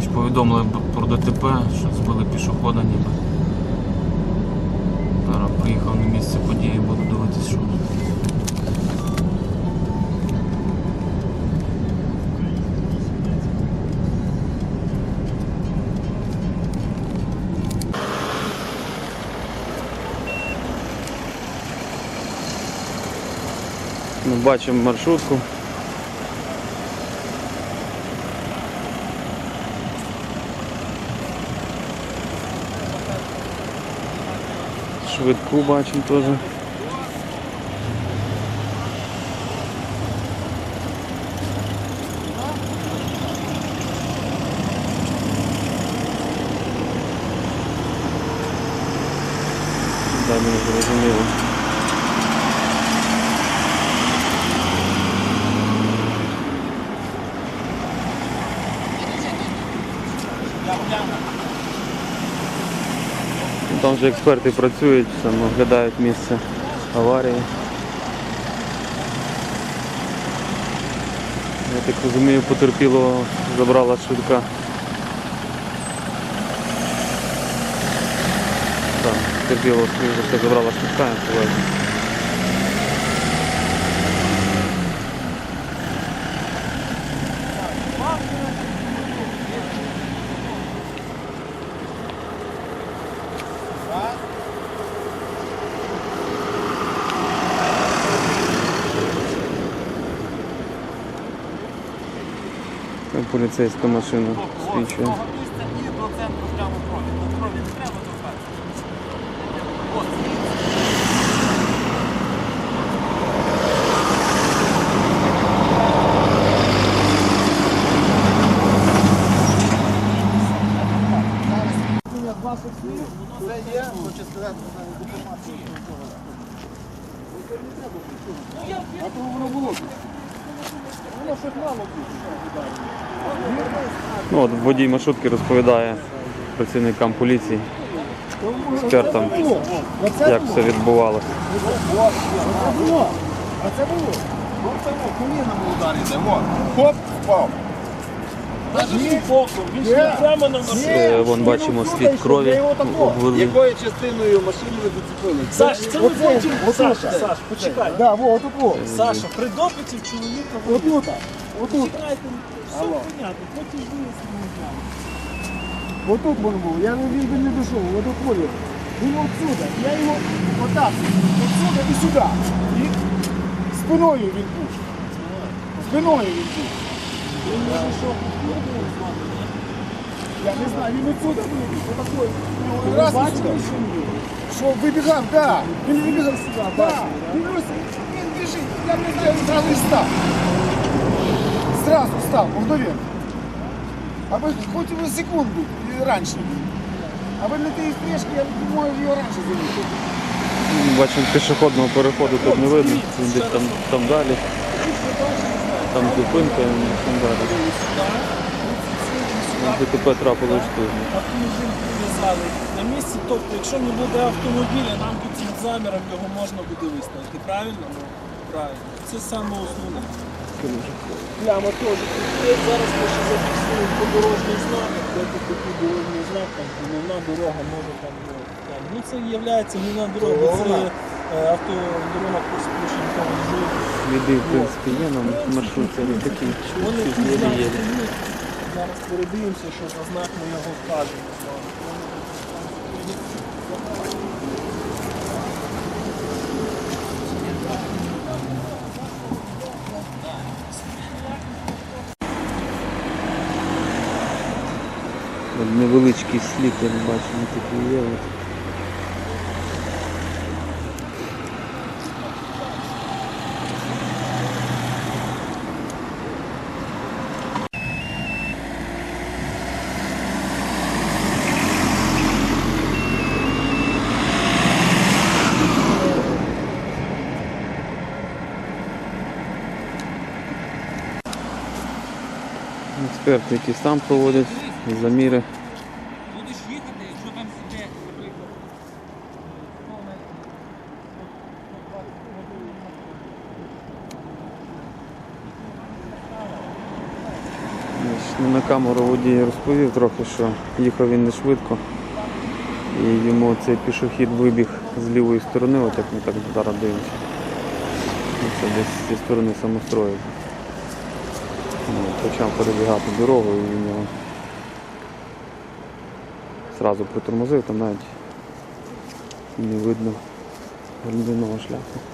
Значить, повідомили про ДТП, що збили пішохода ніби. Зараз приїхав на місце події, буду дивитися, що. Бачимо маршрутку. Швидку бачимо теж. Далі. Ну, Там вже експерти працюють, там оглядають місце аварії. Я так розумію, потерпілого забрала швидка. Так, все забрала швидка, я сподіваюся. Там Поліцейська машина свідчує. І до центру прямо крові. До крові не треба торкатися. От, Це є, хочу сказати, інформацію. А то воно було. Ну, от водій маршрутки розповідає працівникам поліції, експертам, як все відбувалося. А це було. Коліном удар йде. Хоп, впав. Ні, він Є. прямо на машину. Е, Вон бачимо слід крові, обвели. Якою частиною машини ви зацепили? Саш, це ми Оце, потім. отут. Саш, Саш, почекай. Да, во, отут, во. Саша, при допиті в чоловіка ви Отут, отут. чекайте, все Алло. понятно, потім вияснимо. Отут він був, я не він би не дійшов, отут полі. Він отсюда, я його отак, отсюда і сюди. І спиною він був. Спиною він був. Він може що попробував з вами, ні? Я не знаю, він отсюда був, отакой. Ви Раз і бачили, сюди. що він був? Що вибігав, так. Він вибігав сюди, так. бачили, Він ось, він біжить, я не знаю, він зразу і став. Зразу став, мгновенно. Аби хоч би секунду і раніше. Аби не тієї стрижки, я думаю, його раніше замітив. Бачимо пішохідного переходу тут не видно, він десь там, там далі, Там зупинка, і там далі. Ну, ДТП трапилось тут. Автомобіль прив'язали на місці. Тобто, якщо не буде автомобіля, нам під цим заміром його можна буде виставити. Правильно? Ну, правильно. Це саме основне. Пляма теж. Зараз ми ще зафіксуємо подорожній знак, де тут такий дорожній знак, там головна дорога може там. Ну. Ну це є головна дорога, це Головна. е, автодорога по сполученому режиму. Сліди, в принципі, є нам маршрут, але такі Вони. Зараз передивимося, що за знак ми його вкажемо. Невеличкий слід, я не бачимо, такий є. От. Експерти якісь сам проводять заміри. Будеш їхати, якщо там іде, наприклад, На камеру водій розповів трохи, що їхав він не швидко і йому цей пішохід вибіг з лівої сторони, отак ми так зараз дивимося. Ну, це десь зі сторони самострою. Ну, почав перебігати дорогу і він його одразу притормозив, там навіть не видно глибинного шляху.